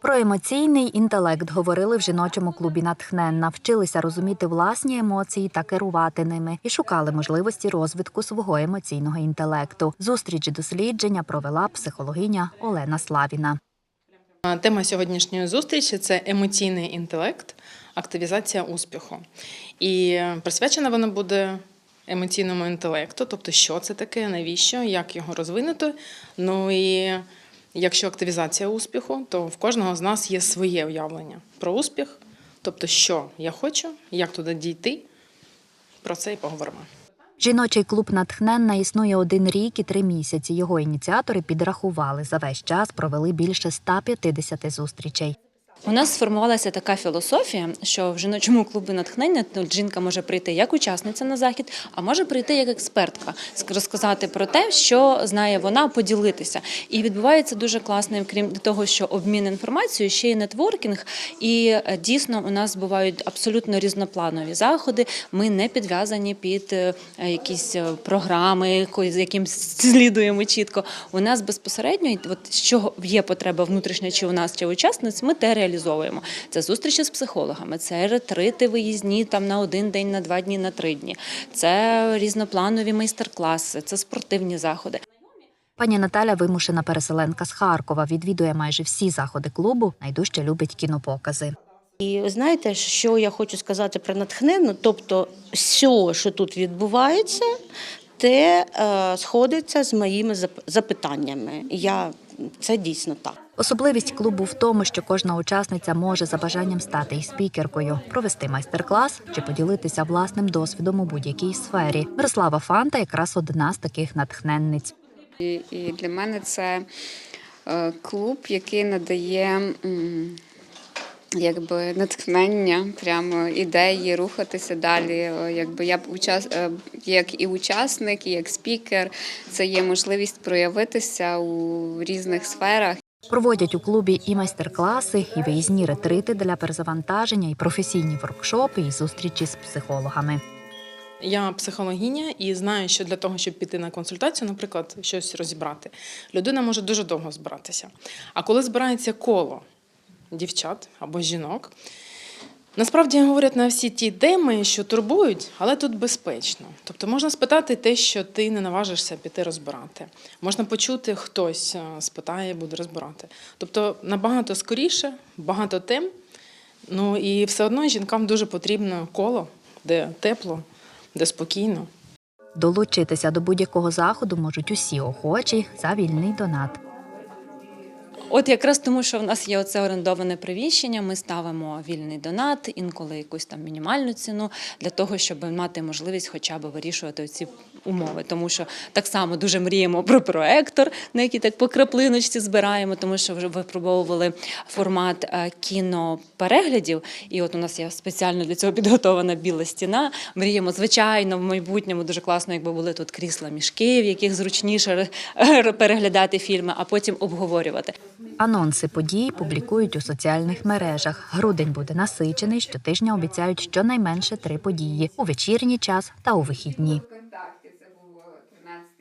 Про емоційний інтелект говорили в жіночому клубі натхненна, вчилися розуміти власні емоції та керувати ними і шукали можливості розвитку свого емоційного інтелекту. Зустріч дослідження провела психологиня Олена Славіна. Тема сьогоднішньої зустрічі це емоційний інтелект, активізація успіху. І е, присвячена вона буде емоційному інтелекту, тобто, що це таке, навіщо, як його розвинути. Ну і якщо активізація успіху, то в кожного з нас є своє уявлення про успіх, тобто, що я хочу, як туди дійти. Про це і поговоримо. Жіночий клуб натхненна існує один рік і три місяці. Його ініціатори підрахували за весь час, провели більше 150 зустрічей. У нас сформувалася така філософія, що в жіночому клубі натхнення жінка може прийти як учасниця на захід, а може прийти як експертка, розказати про те, що знає вона, поділитися. І відбувається дуже класно, крім того, що обмін інформацією, ще й нетворкінг. І е, дійсно у нас бувають абсолютно різнопланові заходи. Ми не підв'язані під е, якісь е, програми, з яким слідуємо чітко. У нас безпосередньо, от що є потреба внутрішня, чи у нас, чи учасниць, ми те реалізовуємо. Це зустрічі з психологами, це ретрити виїзні там на один день, на два дні, на три дні. Це різнопланові майстер-класи, це спортивні заходи. Пані Наталя вимушена переселенка з Харкова. Відвідує майже всі заходи клубу. Найдужче любить кінопокази. І знаєте, що я хочу сказати про натхненну? Тобто, все, що тут відбувається, те е, сходиться з моїми запитаннями. Я це дійсно так. Особливість клубу в тому, що кожна учасниця може за бажанням стати і спікеркою, провести майстер-клас чи поділитися власним досвідом у будь-якій сфері. Мирослава Фанта якраз одна з таких натхненниць. І, і для мене це е, клуб, який надає якби натхнення, прямо ідеї рухатися далі. Е, Якби я б учас, е, як і учасник, і як спікер, це є можливість проявитися у різних сферах. Проводять у клубі і майстер-класи, і виїзні ретрити для перезавантаження, і професійні воркшопи, і зустрічі з психологами. Я психологиня і знаю, що для того, щоб піти на консультацію, наприклад, щось розібрати, людина може дуже довго збиратися. А коли збирається коло дівчат або жінок, насправді говорять на всі ті теми, що турбують, але тут безпечно. Тобто можна спитати те, що ти не наважишся піти розбирати. Можна почути, хтось е, спитає, буде розбирати. Тобто набагато скоріше, багато тем. Ну і все одно жінкам дуже потрібно коло, де тепло, де спокійно. Долучитися до будь-якого заходу можуть усі охочі за вільний донат. От якраз тому, що в нас є оце орендоване приміщення, ми ставимо вільний донат, інколи якусь там мінімальну ціну для того, щоб мати можливість хоча б вирішувати ці умови. Тому що так само дуже мріємо про проектор, на який так по краплиночці збираємо, тому що вже випробовували формат е, кінопереглядів. І от у нас є спеціально для цього підготована біла стіна. Мріємо, звичайно, в майбутньому дуже класно, якби були тут крісла мішки, в яких зручніше переглядати фільми, а потім обговорювати. Анонси подій публікують у соціальних мережах. Грудень буде насичений. Щотижня обіцяють щонайменше три події у вечірній час та у вихідні.